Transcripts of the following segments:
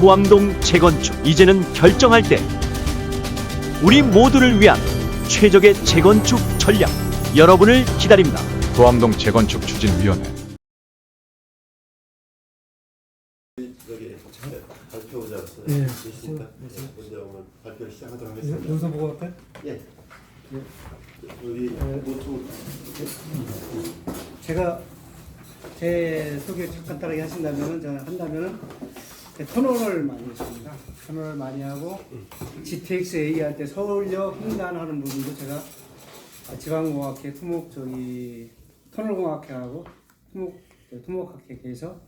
소암동 재건축 이제는 결정할 때 우리 모두를 위한 최적의 재건축 전략 여러분을 기다립니다. 도암동 재건축 추진위원회 저기 발표자로서 예. 계십니까? 네, 네. 먼저 오늘 발표를 시작하도록 여- 하겠습니다. 여기서 보고 할까요? 예. 우리 네. 모두 제가 제 소개 간단하게 하신다면은 제가 한다면은 터널을 많이 했습니다. 터널을 많이 하고 GTX-A 할 때 서울역 횡단하는 부분도 제가 아, 지방공학회 토목 저기 터널공학회하고 토목 저 토목학회에서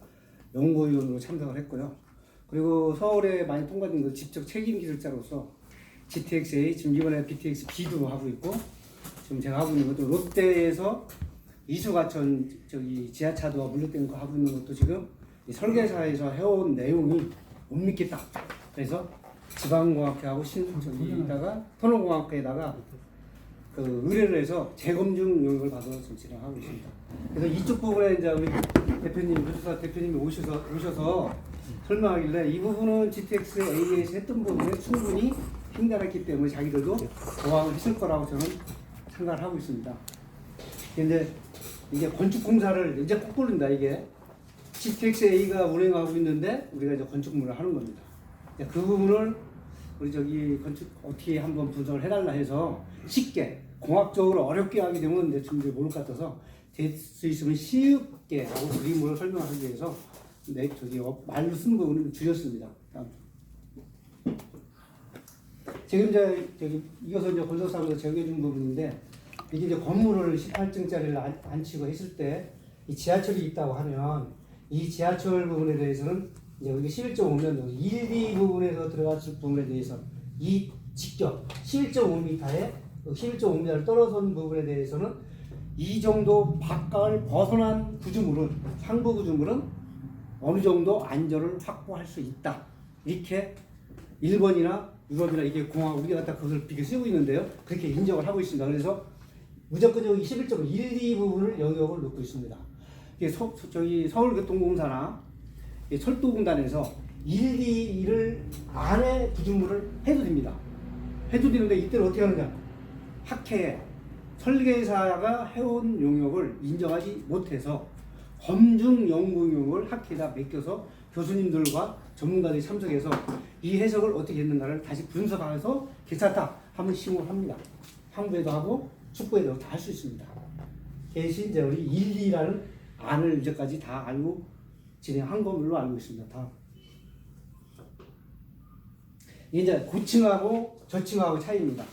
연구위원으로 참석을 했고요. 그리고 서울에 많이 통과된 거 직접 책임 기술자로서 GTX-A 지금 이번에 BTX-B도 하고 있고 지금 제가 하고 있는 것도 롯데에서 이수가천 저기 지하차도와 물류된 거 하고 있는 것도 지금 이 설계사에서 해온 내용이 못 믿겠다. 그래서 지방공학회하고 신 저기다가 터널공학회에다가 그 의뢰를 해서 재검증 용역을 받아서 지금 진행하고 있습니다. 그래서 이쪽 부분에 이제 우리 대표님, 교수사 대표님이 오셔서 오셔서 설명하길래 이 부분은 GTX A에서 했던 부분에 충분히 횡단했기 때문에 자기들도 보완을 했을 거라고 저는 생각을 하고 있습니다. 근데 이게 건축 공사를 이제 꼭 부른다 이게 GTX A가 운행하고 있는데 우리가 이제 건축물을 하는 겁니다. 이제 그 부분을 우리 저기 건축 어떻게 한번 분석을 해달라 해서 쉽게 공학적으로 어렵게 하게 되면 내 준비 모를 것 같아서 될 수 있으면 쉽게 하고 그림으로 설명하기 위해서 내 저기 어- 말로 쓰는 부분을 줄였습니다. 지금 이제 저기 이것은 이제 건설사무소 제거해준 부분인데 이게 이제 건물을 18층짜리를 안, 안치고 했을 때 이 지하철이 있다고 하면 이 지하철 부분에 대해서는 이제 우리가 11.5면 1, 2 부분에서 들어갔을 부분에 대해서 이 직접 11.5m에 11.5m를 떨어선 부분에 대해서는 이 정도 바깥을 벗어난 구조물은 상부 구조물은 어느 정도 안전을 확보할 수 있다. 이렇게 일본이나 유럽이나 이게 공항 우리가 갖다 그것을 비교 쓰고 있는데요. 그렇게 인정을 하고 있습니다. 그래서 무조건적인 11.1, 2 부분을 영역을 놓고 있습니다. 서, 저기 서울교통공사나 이 철도공단에서 1, 2를 안에 구조물을 해도 됩니다. 해도 되는데 이때는 어떻게 하느냐? 학회에 설계사가 해온 용역을 인정하지 못해서 검증 연구 용역을 학회에다 맡겨서 교수님들과 전문가들이 참석해서 이 해석을 어떻게 했는가를 다시 분석해서 괜찮다 하면 시공을 합니다. 항부에도 하고 축구에도 다 할 수 있습니다. 대신 이제 우리 1, 2라는 안을 이제까지 다 알고 진행한 걸로 알고 있습니다. 이게 이제 고층하고 저층하고 차이입니다.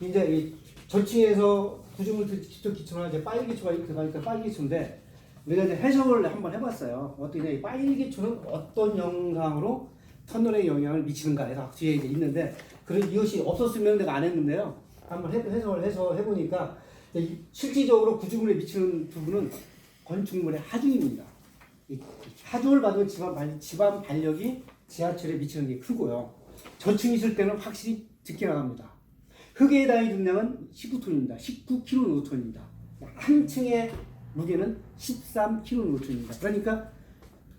이제 이 저층에서 구조물 기초 기초나 이제 파일 기초가 이렇게 들어가니까 파일 기초인데 우리가 이제 해석을 한번 해봤어요. 어떻게 이 파일 기초는 어떤 영상으로 터널에 영향을 미치는가 해서 뒤에 이제 있는데 그런 이것이 없었으면 내가 안 했는데요. 한번 해- 해석을 해서 해보니까 이 실질적으로 구조물에 미치는 부분은 건축물의 하중입니다. 이 하중을 받으면 집안 발, 집안 발력이 지하철에 미치는 게 크고요. 저층 있을 때는 확실히 적게 나갑니다. 흙의 단위 중량은 19톤입니다. 19kg입니다. 한 층의 무게는 13kg입니다. 그러니까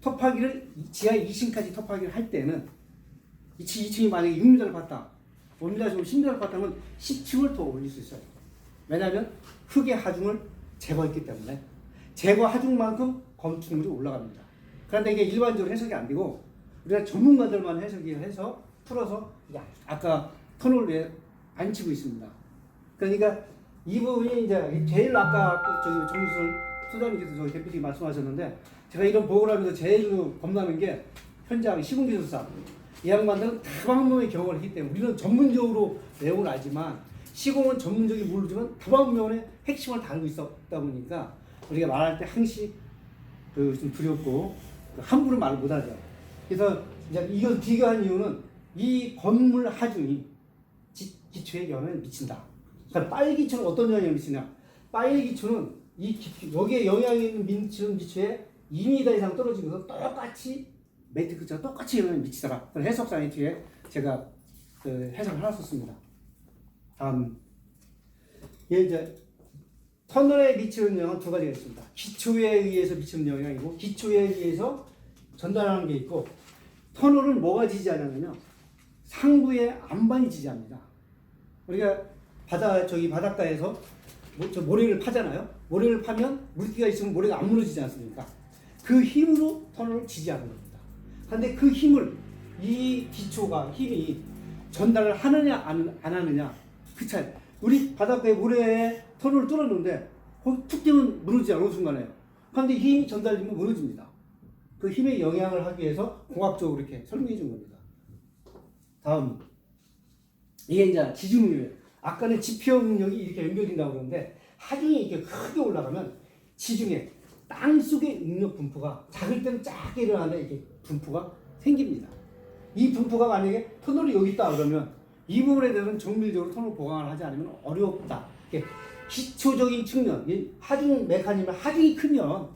터파기를 지하 2층까지 터파기를 할 때는 2층, 2층이 만약에 6m를 봤다. 5m 좀 10m를 봤다면 10층을 더 올릴 수 있어요. 왜냐하면 흙의 하중을 제거했기 때문에 제거 하중만큼 건축물이 올라갑니다. 그런데 이게 일반적으로 해석이 안 되고 우리가 전문가들만 해석이 해서 풀어서 아까 터널 위에 앉히고 있습니다. 그러니까 이 부분이 이제 제일 아까 저기 정무선 소장님께서 저희 대표님 말씀하셨는데 제가 이런 보고를 하면서 제일 겁나는 게 현장 시공기술사 이 양반들은 다방면의 경험을 했기 때문에 우리는 전문적으로 내용을 알지만 시공은 전문적인 모르지만 다방면의 핵심을 다루고 있었다 보니까 우리가 말할 때 항시 그 좀 두렵고 그 함부로 말을 못하죠. 그래서 이제 이걸 비교한 이유는 이 건물 하중이 지- 기초에 영향을 미친다. 그러니까 빨 기초는 어떤 영향을 미치냐? 빨 기초는 이 기, 여기에 영향이 있는 미치는 기초에 2m 이상 떨어지면서 똑같이 매트크처럼 똑같이 영향을 미치더라. 해석상의 뒤에 제가 그 해석을 해놨었습니다. 다음 예, 이제 터널에 미치는 영향은 두 가지가 있습니다. 기초에 의해서 미치는 영향이고 기초에 의해서 전달하는 게 있고 터널을 뭐가 지지하냐면요. 상부의 안반이 지지합니다. 우리가 바다 저기 바닷가에서 뭐, 저 모래를 파잖아요. 모래를 파면 물기가 있으면 모래가 안 무너지지 않습니까? 그 힘으로 터널을 지지하는 겁니다. 그런데 그 힘을 이 기초가 힘이 전달을 하느냐 안, 안 하느냐 그 차이. 우리 바닷가에 모래에 터널을 뚫었는데 거기 툭 뛰면 무너지지 않은 순간에. 그런데 힘이 전달되면 무너집니다. 그 힘의 영향을 하기 위해서 공학적으로 이렇게 설명해 준 겁니다. 다음 이게 이제 지중력이에요. 아까는 지표 능력이 이렇게 연결된다고 그러는데 하중이 이렇게 크게 올라가면 지중해 땅 속의 응력 분포가 작을 때는 작게 일어나는데 이게 분포가 생깁니다. 이 분포가 만약에 터널이 여기 있다 그러면 이 부분에 대해서는 정밀적으로 터널 보강을 하지 않으면 어렵다. 기초적인 측면, 이 하중 메커니즘을 하중이 크면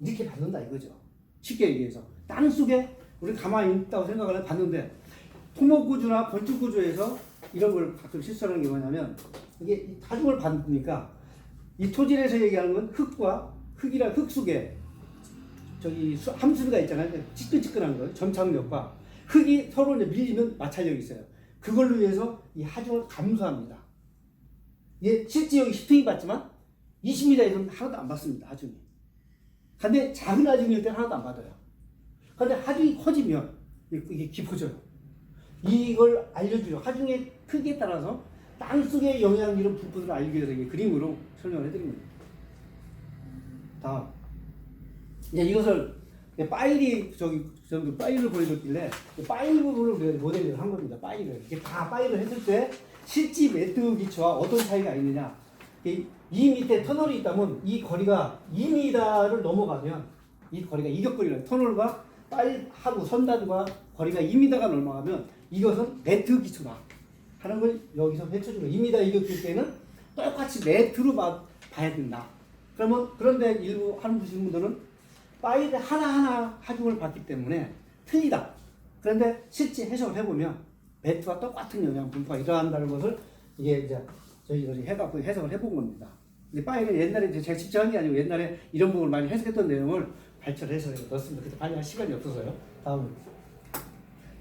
이렇게 받는다 이거죠. 쉽게 얘기해서 땅 속에 우리 가만히 있다고 생각을 해 봤는데 토목구조나 건축구조에서 이런 걸 가끔 실수하는 게 뭐냐면 이게 이 하중을 받으니까 이 토질에서 얘기하는 건 흙과 흙이랑 흙 속에 저기 수- 함수가 있잖아요. 찌끈찌끈한 거, 점착력과 흙이 서로 이제 밀리면 마찰력이 있어요. 그걸로 위해서 이 하중을 감소합니다. 예, 실제 여기 히팅이 받지만 20m에서는 하나도 안 받습니다. 하중이. 근데 작은 하중일 때는 하나도 안 받아요. 근데 하중이 커지면 이게 깊어져요. 이걸 알려주죠. 하중의 크기에 따라서 땅속의 영향 이런 부분을 알기 위해서 그림으로 설명을 해드립니다. 다음. 이제 이것을 파일이 저기 저기 파일을 보여줬길래 파일 부분을 우리가 모델을 한 겁니다. 파일을 이게 다 파일을 했을 때 실제 매트 기초와 어떤 차이가 있느냐. 이, 이 밑에 터널이 있다면 이 거리가 2m를 넘어가면 이 거리가 이격거리라 터널과 파일하고 선단과 거리가 2m가 넘어가면 이것은 매트 기초다 하는 걸 여기서 해쳐주고 2m 이격일 때는 똑같이 매트로 봐, 봐야 된다. 그러면 그런데 일부 하는 분들은 파일 하나하나 하중을 받기 때문에 틀리다. 그런데 실제 해석을 해보면 매트와 똑같은 영향 분포가 일어난다는 것을 이게 이제 저희들이 해갖고 해석을 해본 겁니다. 근데 파일은 옛날에 이제 제가 직접 한 게 아니고 옛날에 이런 부분을 많이 해석했던 내용을 발췌를 해서 넣었습니다. 그때 빨리 할 시간이 없어서요. 다음.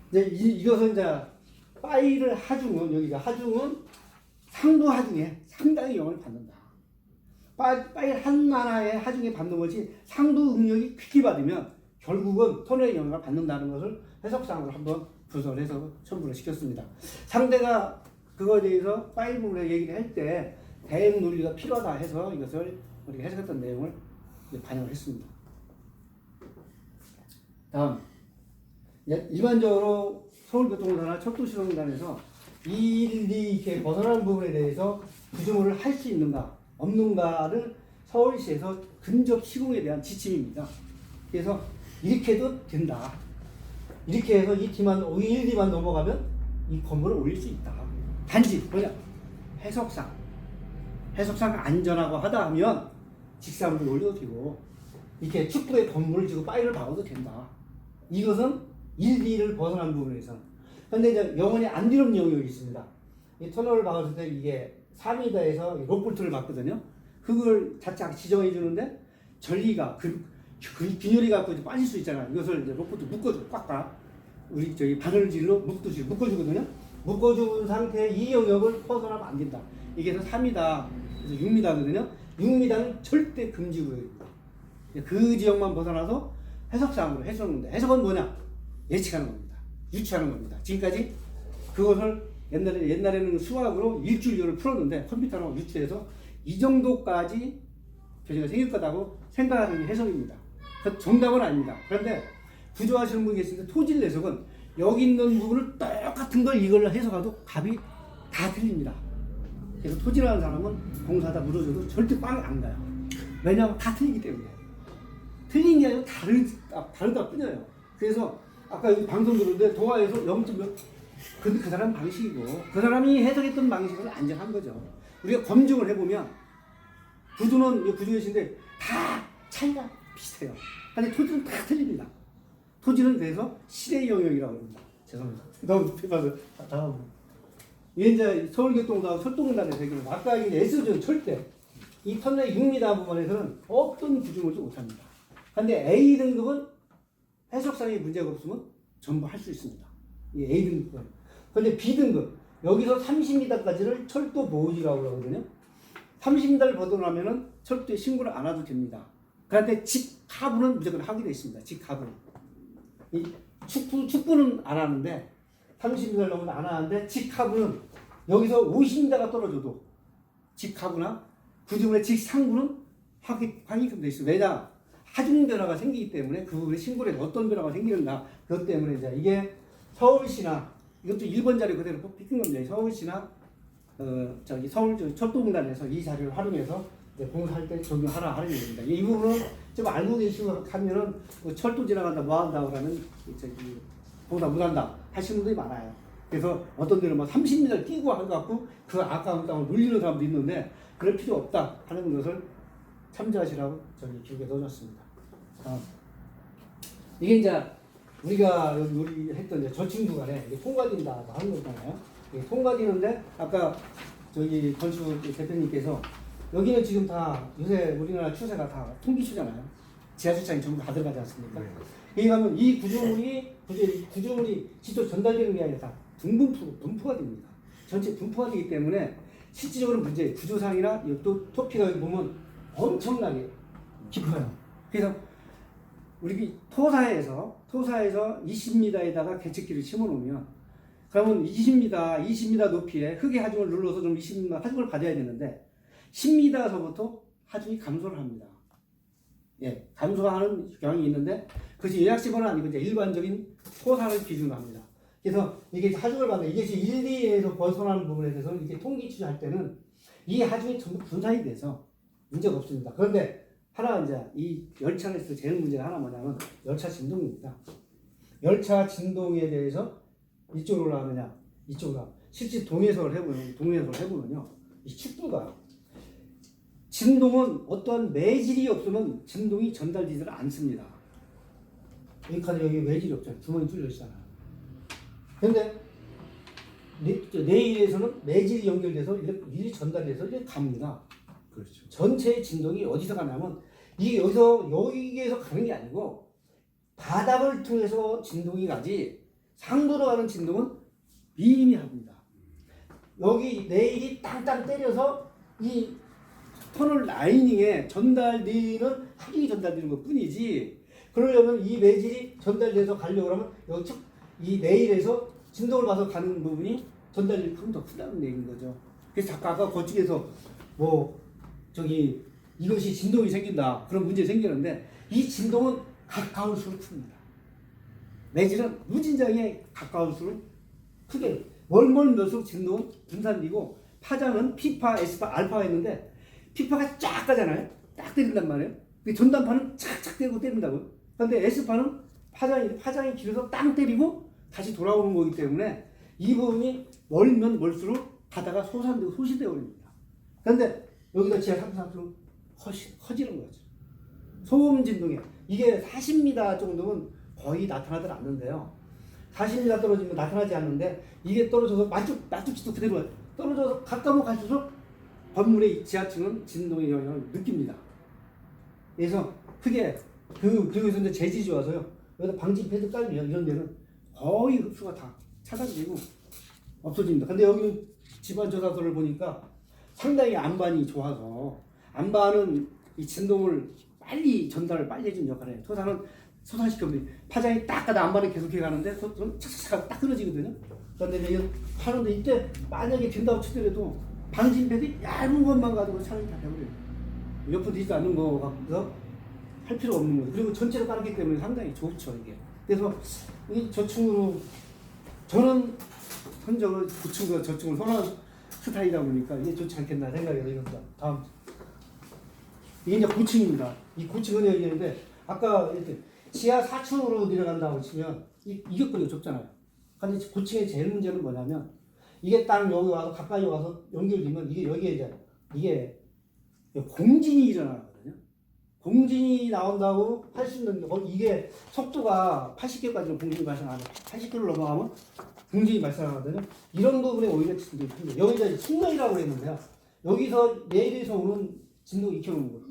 이제 이, 이것은 이제 파일을 하중은 여기가 하중은 상도 하중에 상당히 영향을 받는다. 파- 파일 하나의 하중에 받는 것이 상도 응력이 크게 받으면 결국은 톤의 영향을 받는다는 것을 해석상으로 한번 분석을 해서 첨부를 시켰습니다. 상대가 그거에 대해서 파일 부분에 얘기를 할 때 대응 논리가 필요하다 해서 이것을 우리가 해석했던 내용을 반영을 했습니다. 다음 이제 일반적으로 서울교통공사나 철도시공단에서 이 일이 이렇게 벗어나는 부분에 대해서 구조물을 할 수 있는가 없는가를 서울시에서 근접 시공에 대한 지침입니다. 그래서 이렇게 해도 된다. 이렇게 해서 이 D만 1D만 넘어가면 이 건물을 올릴 수 있다. 단지 뭐냐 해석상 해석상 안전하고 하다 하면 직사물을 올려도 되고 이렇게 축구의 건물을 지고 파일을 박아도 된다. 이것은 1, 2를 벗어난 부분에서. 근데 이제 영원히 안 되는 영역이 있습니다. 이 터널을 박았을 때 이게 3m에서 롯볼트를 맞거든요. 그걸 자짝 지정해 주는데 전리가 그, 그 균열이 갖고 이제 빠질 수 있잖아요. 이것을 이제 롯볼트 묶어줘 꽉꽉 우리 저기 바늘질로 묶듯이 묶어주거든요. 묶어준 상태에 이 영역을 벗어나면 안 된다. 이게 그래서 3m, 그래서 6m거든요. 6m는 절대 금지 구역입니다. 그 지역만 벗어나서 해석상으로 해석하는데 해석은 뭐냐? 예측하는 겁니다. 유추하는 겁니다. 지금까지 그것을 옛날에 옛날에는 수학으로 일주일을 풀었는데 컴퓨터로 유추해서 이 정도까지 교재가 생길 거다고 생각하는 게 해석입니다. 그 정답은 아닙니다. 그런데 구조하시는 분이 계신데 토질 해석은 여기 있는 부분을 똑같은 걸 이걸로 해석하도 답이 다 틀립니다. 그래서 토질하는 사람은 공사다 물어줘도 절대 빵 안 가요. 왜냐하면 다 틀리기 때문에. 틀린 게 아니라 다르, 아, 다르다 뿐이에요. 그래서 아까 여기 방송 들었는데 동화에서 0.몇 근데 그 사람 방식이고 그 사람이 해석했던 방식을 안전한 거죠. 우리가 검증을 해보면 구조는 구조이신데 다 차이가 비슷해요. 근데 토지는 다 틀립니다. 토지는 그래서 실의 영역이라고 합니다. 죄송합니다. 너무 높이 봐서 다- 다음. 이게 이제 서울교통사고 철도공단에서 얘기를 아까 이제 S조는 절대 이 터널 6m 부분에서는 어떤 구조물도 못합니다. 근데 A 등급은 해석상의 문제가 없으면 전부 할 수 있습니다. 이 A등급. 근데 B등급 여기서 30m까지를 철도 보호지라고 그러거든요. 30m를 벗어나면은 철도에 신고를 안 해도 됩니다. 그런데 직하부는 무조건 하게 돼 있습니다. 직하부는. 이 축구 축구는 안 하는데 30m를 넘으면 안 하는데 직하부는 여기서 50m가 떨어져도 직하부나 그 중에 직상부는 하기 하게끔 돼 있어요. 왜냐 하중 변화가 생기기 때문에 그 부분에 해서 어떤 변화가 생기는가 그것 때문에 이제 이게 서울시나 이것도 1번 자료 그대로 뽑힌 겁니다. 서울시나 어 저기 서울 저 철도공단에서 이 자료를 활용해서 공사할 때 적용하라 하는 얘기입니다. 이 부분은 좀 알고 계시고 하면은 뭐 철도 지나간다 뭐 한다 그러면 저기 공사 못한다 하시는 분들이 많아요. 그래서 어떤 데는 막 30m 뛰고 해갖고 그 아까운 땅을 물리는 사람도 있는데 그럴 필요 없다 하는 것을 참조하시라고 저기 기록에 넣어줬습니다. 아, 이게 이제 우리가 여기 우리 했던 이제 저층 구간에 이게 통과된다 하는 거잖아요. 이게 통과되는데 아까 저기 건축 대표님께서 여기는 지금 다 요새 우리나라 추세가 다 통기추잖아요. 지하주차장이 전부 다 들어가지 않습니까? 여기 가면 이 구조물이 구조, 구조 물이 직접 전달되는 게 아니라 다 분분포, 분포가 됩니다. 전체 분포가 되기 때문에 실질적으로 문제 구조상이나 이또 토피가 보면 엄청나게 깊어요. 그래서 우리 토사에서 토사에서 20m에다가 개척기를 심어놓으면 그러면 20m, 20m 높이에 흙의 하중을 눌러서 좀 20m 하중을 받아야 되는데 10m서부터 하중이 감소를 합니다. 예, 감소하는 경향이 있는데 그것이 예약식은 아니고 이제 일반적인 토사를 기준으로 합니다. 그래서 이게 하중을 받는 이게 지금 1, 2에서 벗어나는 부분에 대해서 이렇게 통기 취할 때는 이 하중이 전부 분산이 돼서 문제가 없습니다. 그런데 하나 이제 이 열차에서 제일 문제가 하나 뭐냐면 열차 진동입니다. 열차 진동에 대해서 이쪽으로 올라가느냐 이쪽으로 가. 실제 동해석을 해보면 동해석을 해보면요 이 축구가 진동은 어떠한 매질이 없으면 진동이 전달되지 않습니다. 이 카드 여기 매질이 없잖아요. 주머니 뚫려 있잖아요. 근데 내, 저 내일에서는 매질이 연결돼서 이렇게 미리 전달돼서 이제 갑니다. 그렇죠. 전체의 진동이 어디서 가냐면 이게 여기서 여기에서 가는 게 아니고 바닥을 통해서 진동이 가지 상도로 가는 진동은 미미합니다. 여기 내일이 땅땅 때려서 이 터널 라이닝에 전달되는 하중이 전달되는 것 뿐이지 그러려면 이 매질이 전달돼서 가려고 하면 여기 쭉이 내일에서 진동을 봐서 가는 부분이 그럼 더 크다는 얘기인 거죠. 그래서 아까 아까 거쪽에서 뭐 저기 이것이 진동이 생긴다 그런 문제 생기는데 이 진동은 가까울수록 큽니다. 매질은 무진장에 가까울수록 크게 멀멀 몇수록 진동은 분산되고 파장은 피파, 에스파, 알파가 있는데 피파가 쫙 가잖아요. 딱 때린단 말이에요. 근데 전단파는 착착 때리고 때린다고요. 근데 에스파는 파장이 파장이 길어서 땅 때리고 다시 돌아오는 거기 때문에 이 부분이 멀면 멀수록 가다가 소산되고 소실되어 버립니다. 그런데 여기가 지하 3, 3층 커지, 커지는 거죠. 소음 진동에 이게 40m 정도면 거의 나타나질 않는데요. 40m 떨어지면 나타나지 않는데 이게 떨어져서 만족 만족지도 그대로. 떨어져서 가까워 갈수록 건물의 지하층은 진동의 영향을 느낍니다. 그래서 크게 그 그리고 이제 재질이 좋아서요. 여기다 방진 패드 깔면 이런 데는 거의 흡수가 다 차단되고 없어집니다. 근데 여기는 집안 조사서를 보니까 상당히 안반이 좋아서 안반은 이 진동을 빨리 전달을 빨리 해주는 역할을 해요. 토사는 소산시켜버리 파장이 딱 가다 안반을 계속해 가는데 소는 착착착 딱 끊어지거든요. 그런데 이제 하는데 이때 만약에 된다고 치더라도 방진패드 얇은 것만 가지고 차를 다 해버려요. 옆으로 뒤지도 않는 거 같아서 할 필요 없는 거죠. 그리고 전체로 깔기 때문에 상당히 좋죠 이게. 그래서 이 저층으로 저는 선적을 고층과 저층을 선호하는 스타일이다 보니까 이게 좋지 않겠나 생각이 들었다. 다음. 이게 이제 고층입니다. 이 고층은 얘기했는데 아까 이렇게 지하 4층으로 내려간다고 치면 이, 이격거리가 좁잖아요. 근데 고층의 제일 문제는 뭐냐면 이게 딱 여기 와서 가까이 와서 연결되면 이게 여기에 이제 이게 공진이 일어나거든요. 공진이 나온다고 할 수 있는 이게 속도가 80km까지는 공진이 발생하는데 80km 넘어가면 공진이 발생하거든요. 이런 부분에 오히려 진동이 큽니다. 여기 이제 승명이라고 그랬는데요. 여기서 내일에서 오는 진동 2km 오는 거예요.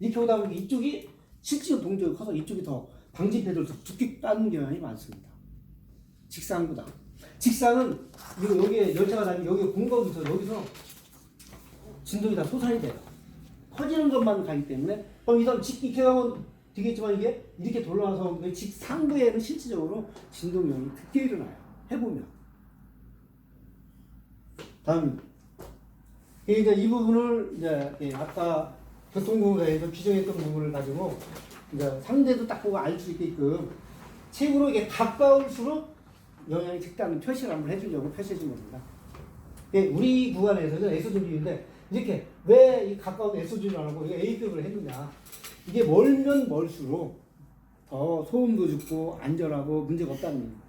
2km 오다 보니까 이쪽이 실질적 동적이 커서 이쪽이 더 방진 패드를 더 두껍게 따는 경향이 많습니다. 직상보다. 직상은 이거 여기에 열차가 다니면 여기에 공간이 있어 여기서 진동이 다 솟아야 돼요. 커지는 것만 가기 때문에 그럼 이 사람 직 이렇게 가면 되겠지만 이게 이렇게 돌아와서 그 직상부에는 실질적으로 진동이 크게 일어나요. 해보면. 다음 이제 이 부분을 이제 예, 아까 교통공사에서 규정했던 부분을 가지고 이제 상대도 딱 보고 알 수 있게끔 책으로 이게 가까울수록 영향이 적다는 표시를 한번 해주려고 표시해 준 겁니다. 예, 우리 구간에서는 에소준비인데 이렇게 왜 이 가까운 안 하고 A급을 했느냐 이게 멀면 멀수록 더 소음도 죽고 안전하고 문제가 없다는 얘기죠.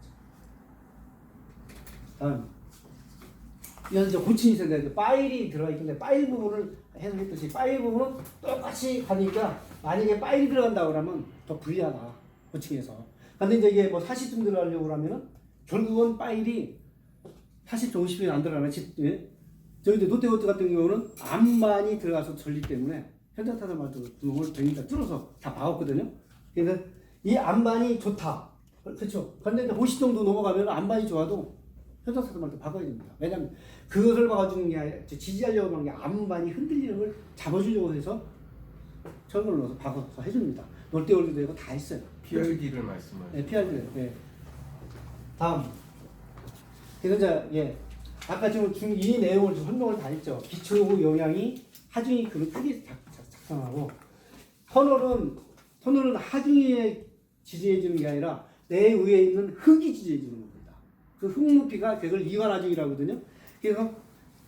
다음. 이건 이제 고친이 있어야 되는데 파일이 들어가 있는데 파일 부분을 해석했듯이 파일 부분은 똑같이 가니까 만약에 파일이 들어간다 그러면 더 불리하다 고칭에서. 근데 이제 이게 뭐 40점 들어가려고 그러면은 결국은 파일이 40점 50이 안 들어가면 집 예? 저희 이제 롯데호텔 같은 경우는 암만이 들어가서 전리 때문에 현장 타설 말도 구멍을 100m 뚫어서 다 막았거든요. 그래서 이 암반이 좋다. 그렇죠. 근데 이제 50 정도 넘어가면 암반이 좋아도 현장 타설 말도 바꿔야 됩니다 왜냐면 그것을 봐주는 게 아니라 지지하려고 하는 게 암반이 흔들리는 걸 잡아주려고 해서 철근을 넣어서 박아서 해줍니다. 롯데월드도 이거 다 했어요. PRD를 말씀하시죠. 네, PRD. 네. 다음. 그래서 이제 예. 아까 지금 중- 이 내용을 좀 설명을 다 했죠. 기초 영향이 하중이 그를 크게 작, 작, 작성하고 터널은 터널은 하중이에 지지해 주는 게 아니라 내 위에 있는 흙이 지지해 주는 겁니다. 그흙 높이가 그걸 이완 하중이라고 하거든요. 그래서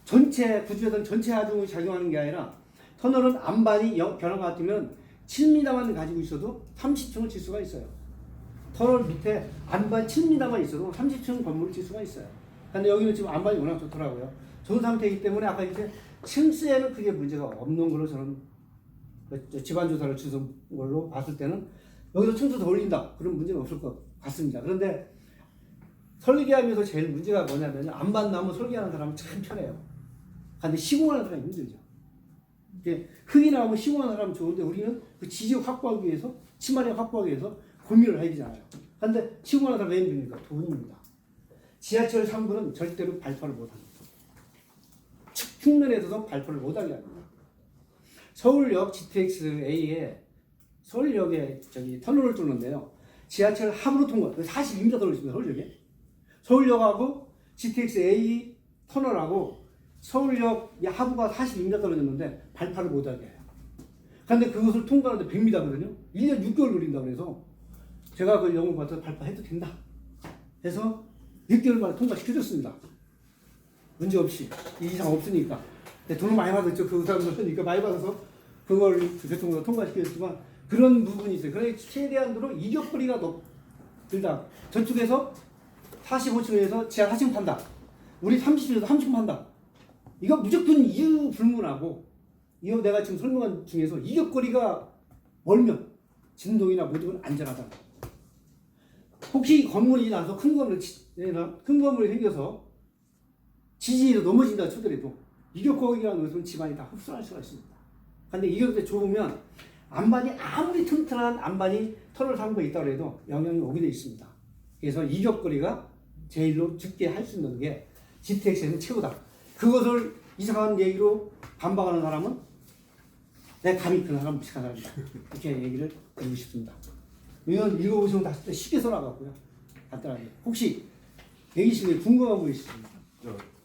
전체 구조에서는 전체 하중이 작용하는 게 아니라 터널은 안반이 영- 변화가 같으면 7m만 가지고 있어도 30층을 칠 수가 있어요. 터널 밑에 안반 7m만 있어도 30층 건물을 칠 수가 있어요. 근데 여기는 지금 안반이 워낙 좋더라고요. 좋은 상태이기 때문에 아까 이제 층수에는 크게 문제가 없는 걸로 저는 그 집안 조사를 주선 걸로 봤을 때는 여기서 층수 더 올린다 그런 문제는 없을 것 같습니다. 그런데 설계하면서 제일 문제가 뭐냐면 안반 나무 설계하는 사람은 참 편해요. 근데 시공하는 사람이 힘들죠. 흙이 나오면 시공하는 사람은 좋은데 우리는 그 지적 확보하기 위해서 치마력 확보하기 위해서 고민을 해야 되잖아요. 근데 시공하는 사람 왜 힘듭니까? 돈입니다. 지하철 3부는 절대로 발표를 못합니다. 측- 측면에서도 발표를 못하게 합니다. 서울역 GTX-A에 서울역에 저기 터널을 뚫는데요. 지하철 합으로 통과, 42m 떨어집니다, 서울역에. 서울역하고 GTX-A 터널하고 서울역 이 하부가 42m 떨어졌는데 발파를 못하게 해요. 근데 그것을 통과하는데 100m거든요. 1년 6개월 걸린다 그래서 제가 그 영웅 받아서 발파해도 된다. 해서 6개월 만에 통과시켜줬습니다. 문제 없이 이 이상 없으니까. 돈을 많이 받았죠. 그 사람들이니까 많이 받아서 그걸 그 교통으로 통과시켰지만 그런 부분이 있어요. 그러니 최대한으로 이격거리가 높, 들다. 저쪽에서 45층에서 지하 4층 판다. 우리 30층에서 30층 판다. 이거 무조건 이유 불문하고 이거 내가 지금 설명한 중에서 이격거리가 멀면 진동이나 모든 건 안전하다. 혹시 건물이 나서 큰 건물 치- 내나 큰 건물이 생겨서 지진이 넘어진다 쳐더라도 이격거리라는 것은 집안이 다 흡수할 수가 있습니다. 근데 이격이 좁으면 안반이 아무리 튼튼한 안반이 터널 상부에 있다고 해도 영향이 오게 돼 있습니다. 그래서 이격거리가 제일로 적게 할 수 있는 게 GTX에는 최고다. 그것을 이상한 얘기로 반박하는 사람은 내 감이 그 사람 무식한 사람이다. 이렇게 얘기를 드리고 싶습니다. 이건 읽어보시면 다 쉽게 써나갔고요. 간단하게. 혹시 대기실에 궁금한 거 있으십니까? 저